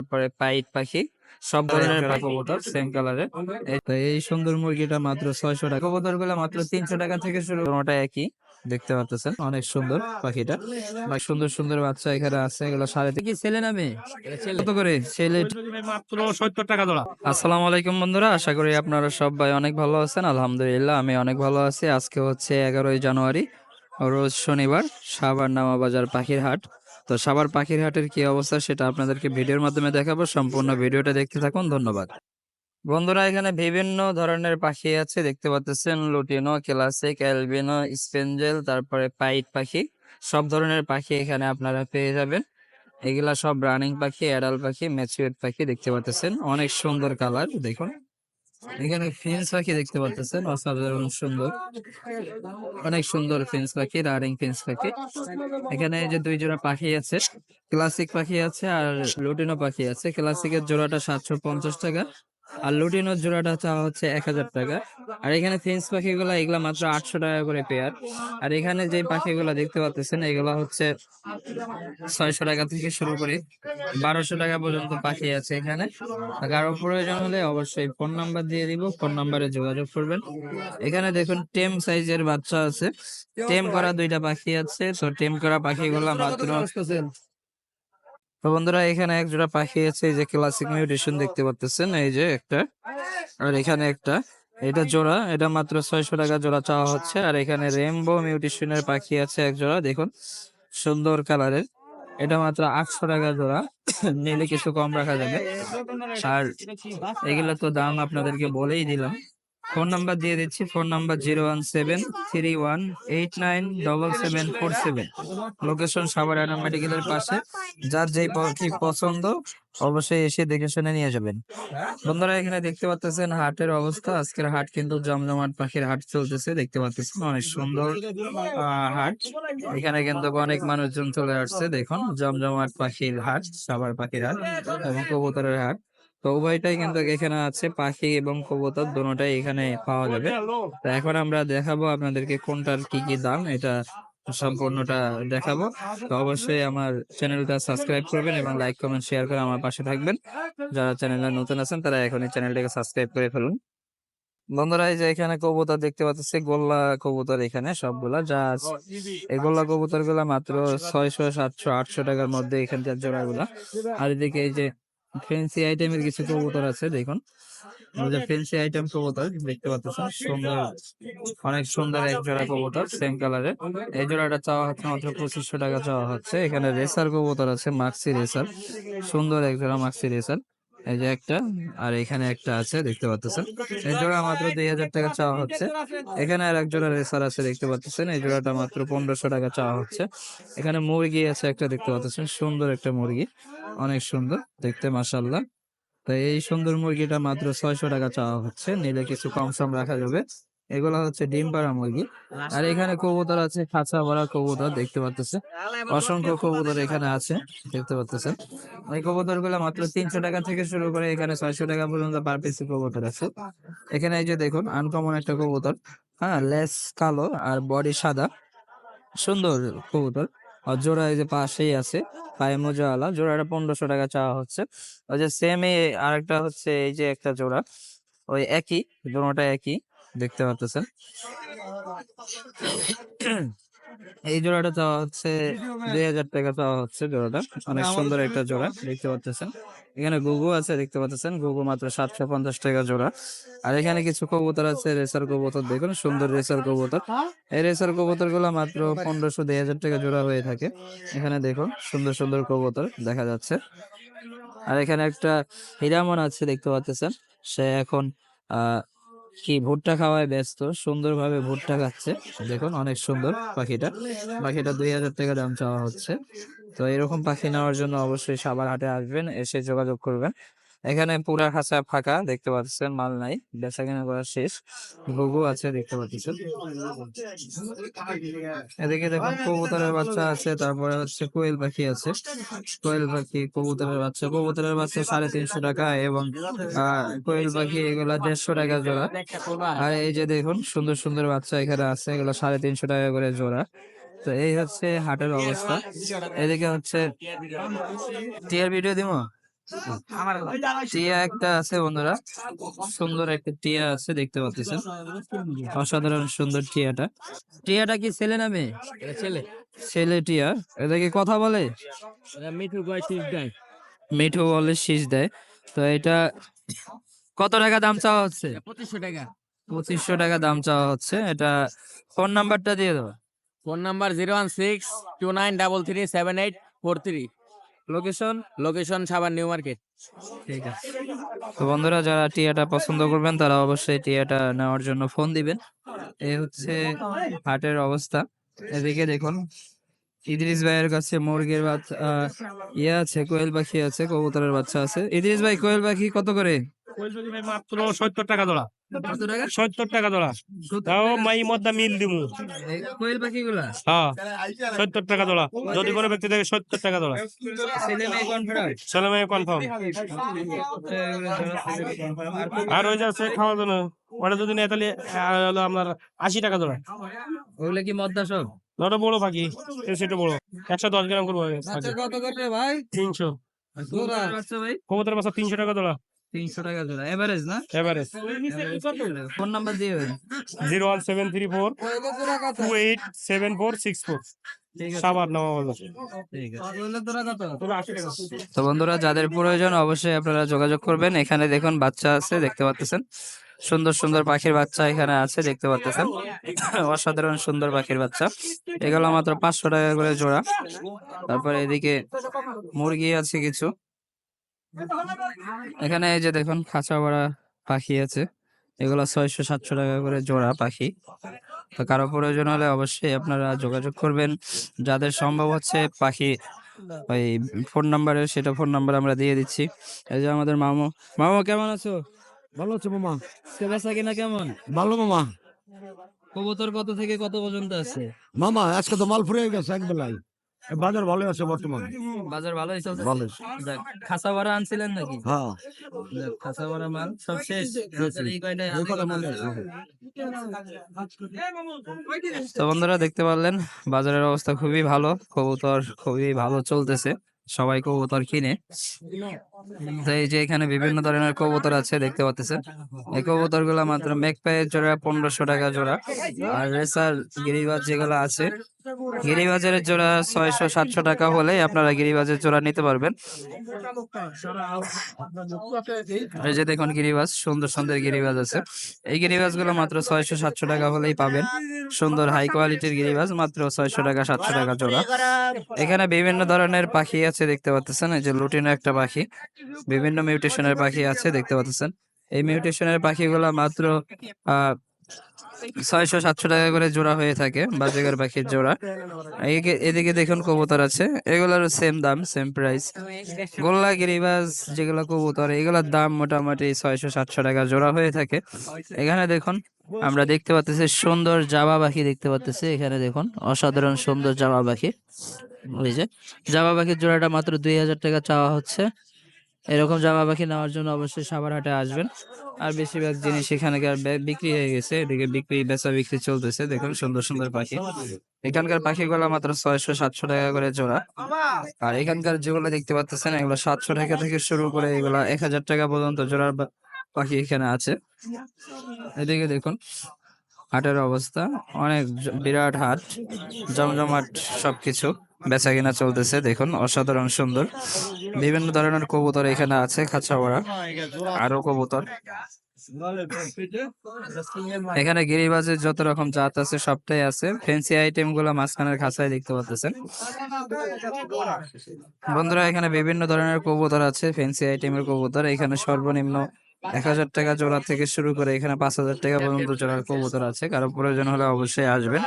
তারপরে পাইট পাখি সব ধরনের কবুতর সেম কালারের এই সুন্দর মুরগিটা মাত্র ছয়শো টাকা। কবুতরগুলো মাত্র তিনশো টাকা থেকে শুরু। কোনোটা একই দেখতে পাচ্ছেন অনেক সুন্দর পাখিটা। বা সুন্দর সুন্দর বাচ্চা এখানে আছে এগুলো সাড়ে কি ছেলে না মেয়ে? কত করে? ছেলে। মাত্র সত্তর টাকা জোড়া আসসালামু আলাইকুম বন্ধুরা আশা করি আপনারা সবাই অনেক ভালো আছেন। আলহামদুলিল্লাহ আমি অনেক ভালো আছি। আজকে হচ্ছে এগারোই জানুয়ারি রোজ শনিবার সাবার নামা বাজার পাখির হাট তো সাভার পাখির হাটের কি অবস্থা সেটা আপনাদেরকে ভিডিওর মাধ্যমে দেখাবো। সম্পূর্ণ ভিডিওটা দেখতে থাকুন, ধন্যবাদ। বন্ধুরা, এখানে বিভিন্ন ধরনের পাখি আছে, দেখতে পাচ্ছেন লুটিনো, ক্লাসিক, অ্যালবিনো স্পেঞ্জেল তারপরে পাইট পাখি, সব ধরনের পাখি এখানে আপনারা পেয়ে যাবেন। এগুলা সব রানিং পাখি অ্যাডাল পাখি ম্যাচিউর পাখি, দেখতে পাচ্ছেন অনেক সুন্দর কালার, দেখুন। এখানে ফিন্স পাখি দেখতে পাচ্ছেন অসাধারণ সুন্দর। অনেক সুন্দর ফিন্স পাখি, রানিং ফিন্স পাখি। এখানে যে দুই জোড়া পাখি আছে, ক্লাসিক পাখি আছে আর লুটিনো পাখি আছে। ক্লাসিকের জোড়াটা সাতশো পঞ্চাশ টাকা। আর লুটিনোর জোড়াটা চাওয়া হচ্ছে এক হাজার টাকা। আর এখানে ফিন্স পাখিগুলা, এগুলা মাত্র আটশো টাকা করে পেয়ার আর এখানে যে পাখিগুলা দেখতে পাচ্ছেন এগুলা হচ্ছে ছয়শো টাকা থেকে শুরু করে বারোশো টাকা পর্যন্ত পাখি আছে এখানে। কারও প্রয়োজন হলে অবশ্যই ফোন নাম্বার দিয়ে দিব ফোন নাম্বারে যোগাযোগ করবেন। এখানে দেখুন, টেম সাইজের বাচ্চা আছে। টেম করা দুইটা পাখি আছে। তো টেম করা পাখিগুলা মাত্র তো বন্ধুরা, এখানে এক জোড়া পাখি আছে, এই যে ক্লাসিক মিউটেশন দেখতে পাচ্ছেন এই যে একটা। আর এখানে একটা, এটা জোড়া, এটা মাত্র ছয়শো টাকা জোড়া চাওয়া হচ্ছে। আর এখানে রেমবো মিউটেশনের পাখি আছে এক জোড়া, দেখুন, সুন্দর কালারের এটা মাত্র আটশো টাকা জোড়া, নিলে কিছু কম রাখা যাবে। আর এগুলো তো দাম আপনাদেরকে বলেই দিলাম। ফোন নাম্বার দিয়ে দিচ্ছি, phone number zero one seven three one eight nine double seven four seven. Location সাভারানা মেডিকেলের পাশে। যার যেই পাখি পছন্দ, অবশ্যই এসে দেখে শুনে নিয়ে যাবেন। বন্ধুরা, এখানে দেখতে পাচ্ছেন হাটের অবস্থা। আজকের হাট কিন্তু জমজমাট পাখির হাট চলতেছে। দেখতে পাচ্ছেন অনেক সুন্দর হাট। এখানে কিন্তু অনেক মানুষজন চলে আসছে। দেখুন, জমজমাট পাখির হাট, সাভার পাখির হাট এবং কবুতরের হাট। তো উভয়টাই কিন্তু এখানে আছে, পাখি এবং কবুতর দুটোটাই এখানে পাওয়া যাবে। তো এখন আমরা দেখাবো আপনাদেরকে কোনটার কি কি দাম, এটা সম্পূর্ণটা দেখাবো। তো অবশ্যই আমার চ্যানেলটা সাবস্ক্রাইব করবেন এবং লাইক, কমেন্ট, শেয়ার করে আমার পাশে থাকবেন। যারা চ্যানেলে নতুন আছেন, তারা এখনই চ্যানেলটাকে সাবস্ক্রাইব করে ফেলুন। বন্ধুরা, এই যে এখানে কবুতর দেখতে পাচ্ছি, গোল্লা কবুতর এখানে সবগুলা যা এই গোল্লা কবুতরগুলা মাত্র ছয়শো, সাতশো, আটশো টাকার মধ্যে এখানকার জোড়া গুলা আর এদিকে এই যে ফেন্সি আইটেমের কিছু কবুতর আছে দেখুন। ফ্যান্সি যে ফেন্সি আইটেম কবুতর দেখতে পাচ্ছেন সুন্দর অনেক সুন্দর এক জোড়া কবুতর সেম কালারের এই জোড়াটা চাওয়া হচ্ছে মাত্র পঁচিশশো টাকা চাওয়া হচ্ছে। এখানে রেসার কবুতর আছে মাক্সি রেসার সুন্দর এক জোড়া মাক্সি রেসার এই যে একটা, আর এখানে একটা আছে, দেখতে পাচ্ছেন এই জোড়া মাত্র দুই হাজার টাকা চাওয়া হচ্ছে। এখানে আর এক জোড়া রেসার আছে, দেখতে পাচ্ছেন এই জোড়াটা মাত্র পনেরোশো টাকা চাওয়া হচ্ছে। এখানে মুরগি আছে একটা, দেখতে পাচ্ছেন সুন্দর একটা মুরগি, অনেক সুন্দর, দেখতে মাসাল্লাহ তো এই সুন্দর মুরগিটা মাত্র ছয়শো টাকা চাওয়া হচ্ছে। নিলে কিছু কম সম রাখা যাবে। এগুলা হচ্ছে ডিম পাড়া মুরগি। আর এখানে কবুতর আছে, খাঁচা ভরা কবুতর, দেখতে পাচ্ছেন অসংখ্য কবুতর এখানে আছে, দেখতে পাচ্ছেন এই কবুতরগুলো মাত্র তিনশো টাকা থেকে শুরু করে এখানে ছয়শো টাকা পর্যন্ত পার পিস কবুতর আছে। এখানে এই যে দেখুন আনকমন একটা কবুতর। হ্যাঁ লেস কালো আর বডি সাদা। সুন্দর কবুতর। আর জোড়া এই যে পাশেই আছে, পায়ে মোজাওয়ালা। জোড়াটা পনেরোশো টাকা চাওয়া হচ্ছে। ওই যে সেম আরেকটা হচ্ছে এই যে একটা জোড়া। ওই একই জোড়াটা একই। দেখতে পাচ্ছেন এই জোড়াটা চাওয়া হচ্ছে দুই হাজার টাকা চাওয়া হচ্ছে জোড়াটা। অনেক সুন্দর একটা জোড়া, দেখতে পাচ্ছেন এখানে গুগু আছে, দেখতে পাচ্ছেন গুগু মাত্র সাতশো পঞ্চাশ টাকা জোড়া। আর এখানে কিছু কবুতর আছে, রেসার কবুতর, দেখুন সুন্দর রেসার কবুতর। এই রেসার কবুতরগুলো মাত্র পনেরোশো দুই হাজার টাকা জোড়া হয়ে থাকে। এখানে দেখুন, সুন্দর সুন্দর কবুতর দেখা যাচ্ছে। আর এখানে একটা হিরামন আছে, দেখতে পাচ্ছেন সে এখন, আহ কি ভুট্টা খাওয়ায় ব্যস্ত? সুন্দরভাবে ভুট্টা খাচ্ছে। দেখুন, অনেক সুন্দর পাখিটা। পাখিটা দুই হাজার টাকা দাম চাওয়া হচ্ছে। তো এরকম পাখি নেওয়ার জন্য অবশ্যই সাবার হাটে আসবেন, এসে যোগাযোগ করবেন। এখানে পুরা খাঁচা ফাঁকা, দেখতে পাচ্ছেন, মাল নাই বেচা কেনা করা শেষ ঘুঘু আছে, দেখতে পাচ্ছেন। এদিকে দেখুন, কবুতরের বাচ্চা আছে, তারপরে হচ্ছে কোয়েল পাখি আছে। কোয়েল পাখি, কবুতরের বাচ্চা কবুতরের বাচ্চা সাড়ে তিনশো টাকা এবং কোয়েল পাখি এগুলা দেড়শো টাকা জোড়া। আর এই যে দেখুন, সুন্দর সুন্দর বাচ্চা এখানে আছে, এগুলো সাড়ে তিনশো টাকা করে জোড়া। তো এই হচ্ছে হাটের অবস্থা। এদিকে হচ্ছে, টিয়ার ভিডিও দিব? টিয়া একটা আছে বন্ধুরা। সুন্দর একটা টিয়া আছে দেখতে পাচ্ছেন। অসাধারণ সুন্দর টিয়াটা। টিয়াটা কি ছেলে না মেয়ে? ছেলে। ছেলে টিয়া। এটা কি কথা বলে? মিঠু গয় ঠিক দেয়। মিঠু বলে শীষ দেয়। তো এটা কত টাকা দাম চাওয়া হচ্ছে? পঁচিশশো টাকা। পঁচিশশো টাকা দাম চাওয়া হচ্ছে। এটা ফোন নাম্বারটা দিয়ে দেবো phone number zero one six two nine double three seven eight four three. Location location সাবান নিউ মার্কেট ঠিক আছে। তো বন্ধুরা, যারা টিয়াটা পছন্দ করবেন, তারা অবশ্যই টিয়াটা নেওয়ার জন্য ফোন দিবেন। এই হচ্ছে হাটের অবস্থা। এদিকে দেখুন, ইদ্রিস ভাইয়ের কাছে মুরগির বাচ্চা ইয়ে আছে, কোয়েল পাখি আছে, কবুতরের বাচ্চা আছে। ইদ্রিস ভাই, কোয়েল পাখি কত করে? মাত্র সত্তর টাকা সত্তর টাকা? তাও মাই মধ্যে মিল হ্যাঁ সত্তর টাকা যদি কোনো ব্যক্তি দেখে সত্তর টাকা জোড়া ছেলে মেয়ে কনফার্ম আর ওই যাচ্ছে খাওয়ার জন্য ওটা যদি নেয় তাহলে হলো আপনার আশি টাকা জোড়া ওগুলা কি মদ্দা সব? ওটা বড় পাখি সেটা বড়। একশো দশ গ্রাম করব। ভাই? তিনশো। বাচ্চা ভাই? কবুতর বাসা তিনশো টাকা জোড়া তিনশো টাকা জোড়া। এভারেজ না? এভারেজ ফোন নাম্বার দিয়ে দেবেন zero one seven three four two eight seven four six four তো বন্ধুরা যাদের প্রয়োজন অবশ্যই আপনারা যোগাযোগ করবেন। এখানে দেখুন বাচ্চা আছে দেখতে পাচ্ছেন। সুন্দর সুন্দর পাখির বাচ্চা এখানে আছে দেখতে পাচ্ছেন। অসাধারণ সুন্দর পাখির বাচ্চা। এগুলো মাত্র পাঁচশো টাকা করে জোড়া। তারপরে এদিকে মুরগি আছে কিছু। এখানে এই যে দেখুন খাঁচা ভরা পাখি আছে। এগুলো ছয়শো সাতশো টাকা করে জোড়া পাখি। তো কারও প্রয়োজন হলে অবশ্যই আপনারা যোগাযোগ করবেন। যাদের সম্ভব হচ্ছে পাখি ওই ফোন নাম্বারে সেটা ফোন নাম্বার আমরা দিয়ে দিচ্ছি। এই যে আমাদের মামু। মামু কেমন আছো? ভালো আছো মামা। বেচা কিনা কেমন? ভালো মামা। কবুতর কত থেকে কত পর্যন্ত আছে? মামা আজকে তো মাল ফুরে গেছে এক বেলায় বাজার ভালো আছে বর্তমানে। বাজার ভালোই চলছে? ভালো খাসা ভাড়া আনছিলেন নাকি? হ্যাঁ। খাসা ভাড়া মাল সব শেষ। আছে। তো বন্ধুরা দেখতে পারলেন বাজারের অবস্থা খুবই ভালো কবুতর খুবই ভালো চলতেছে। সবাই কবুতর কিনে তো এই যে এখানে বিভিন্ন ধরনের কবুতর আছে, দেখতে পাচ্ছেন এই কবুতরগুলা মাত্র মেঘপায়ের জোড়া, পনেরোশো টাকা জোড়া। আর রেসার গিরিবাজ যেগুলো আছে গিরিবাজারের জোড়া ছয়শো, সাতশো টাকা হলে আপনারা গিরিবাজের জোড়া নিতে পারবেন। এই যে দেখুন গিরিবাজ, সুন্দর সুন্দর গিরিবাজ আছে। এই গিরিবাজগুলো মাত্র ছয়শো, সাতশো টাকা হলেই পাবেন। সুন্দর হাই কোয়ালিটির গিরিবাজ মাত্র ছয়শো টাকা সাতশো টাকা জোড়া। এখানে বিভিন্ন ধরনের পাখি আছে দেখতে পাচ্ছেন এই যে লুটিনো একটা পাখি। বিভিন্ন মিউটেশনের পাখি আছে দেখতে পাচ্ছেন। এই মিউটেশনের পাখিগুলা মাত্র আহ ছয়শো সাতশো টাকা করে জোড়া হয়ে থাকে, বাজিগার পাখির জোড়া। এদিকে দেখুন কবুতর আছে এগুলোর সেম দাম সেম প্রাইস গোল্লা, গিরিবাজ যেগুলো কবুতর, এগুলোর দাম মোটামুটি ছয়শো সাতশো টাকা জোড়া হয়ে থাকে। এখানে দেখুন, আমরা দেখতে পাচ্তেছি সুন্দর জাবা পাখি দেখতে পাচ্তেছি। এখানে দেখুন, অসাধারণ সুন্দর জাবা পাখি। ওই যে জামা পাখির জোড়াটা মাত্র দুই হাজার টাকা চাওয়া হচ্ছে। এরকম জামা পাখি নেওয়ার জন্য অবশ্যই সাভার হাটে আসবেন। আর বেশিরভাগ জিনিস এখানকার বিক্রি হয়ে গেছে। এদিকে বিক্রি, বেচা বিক্রি চলতেছে। দেখুন, সুন্দর সুন্দর পাখি। এখানকার পাখিগুলো মাত্র ছয়শো, সাতশো টাকা করে জোড়া। আর এখানকার যেগুলো দেখতে পাচ্ছেন এগুলো সাতশো টাকা থেকে শুরু করে এগুলো এক হাজার টাকা পর্যন্ত জোড়ার পাখি এখানে আছে। এদিকে দেখুন, হাটের অবস্থা। অনেক বিরাট হাট, জমজমাট সবকিছু। বেচা কিনা চলতেছে, দেখুন, অসাধারণ সুন্দর। বিভিন্ন ধরনের কবুতর এখানে আছে খাঁচা ভরা আরও কবুতর। এখানে গিরিবাজের যত রকম জাত আছে, সবটাই আছে। ফ্যান্সি আইটেমগুলো মাঝখানের খাঁচায় দেখতে পাচ্ছেন। বন্ধুরা, এখানে বিভিন্ন ধরনের কবুতর আছে, ফ্যান্সি আইটেমের কবুতর। এখানে সর্বনিম্ন এক হাজার টাকা জোড়া থেকে শুরু করে এখানে পাঁচ হাজার টাকা পর্যন্ত জোড়ার কবুতর আছে। কারও প্রয়োজন হলে অবশ্যই আসবেন।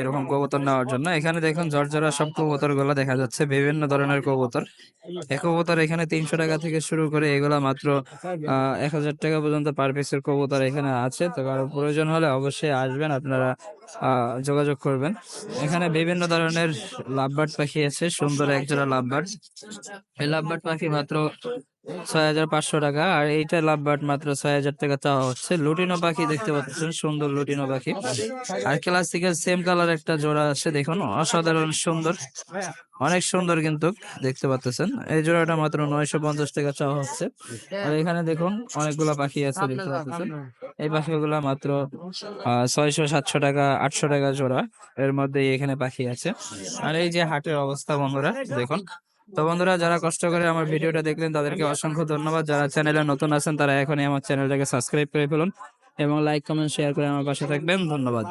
এরকম কবুতর নেওয়ার জন্য। এখানে দেখুন জর্জরা সব কবুতরগুলো দেখা যাচ্ছে। বিভিন্ন ধরনের কবুতর। এক কবুতর এখানে তিনশো টাকা থেকে শুরু করে এগুলা মাত্র এক হাজার টাকা পর্যন্ত পার পিসের কবুতর এখানে আছে। তো কারও প্রয়োজন হলে অবশ্যই আসবেন, আপনারা যোগাযোগ করবেন। এখানে বিভিন্ন ধরনের লাভবার্ড পাখি আছে। সুন্দর একজোড়া লাভবার্ড। এই লাভবার্ড পাখি মাত্র ছয় হাজার পাঁচশো টাকা। আর এইটা লাভবার্ড মাত্র ছয় হাজার টাকা চাওয়া হচ্ছে। লুটিনো পাখি দেখতে পাচ্ছেন, সুন্দর লুটিনো পাখি। আর ক্লাসিক্যাল সেম কালার একটা জোড়া আছে, দেখুন, অসাধারণ সুন্দর। অনেক সুন্দর কিন্তু, দেখতে পাচ্ছেন। এই জোড়াটা মাত্র নয়শো পঞ্চাশ টাকা চাওয়া হচ্ছে। আর এখানে দেখুন, অনেকগুলা পাখি আছে, দেখতে পাচ্ছেন। এই পাখিগুলা মাত্র ছয়শো সাতশো টাকা, আটশো টাকা জোড়া। এর মধ্যে এখানে পাখি আছে। আর এই যে হাটের অবস্থা, বন্ধুরা, দেখুন তো বন্ধুরা, যারা কষ্ট করে আমার ভিডিওটা দেখলেন, তাদেরকে অসংখ্য ধন্যবাদ। যারা চ্যানেলে নতুন আছেন, তারা এখনই আমার চ্যানেলটাকে সাবস্ক্রাইব করে ফেলুন এবং লাইক, কমেন্ট, শেয়ার করে আমার পাশে থাকবেন। ধন্যবাদ।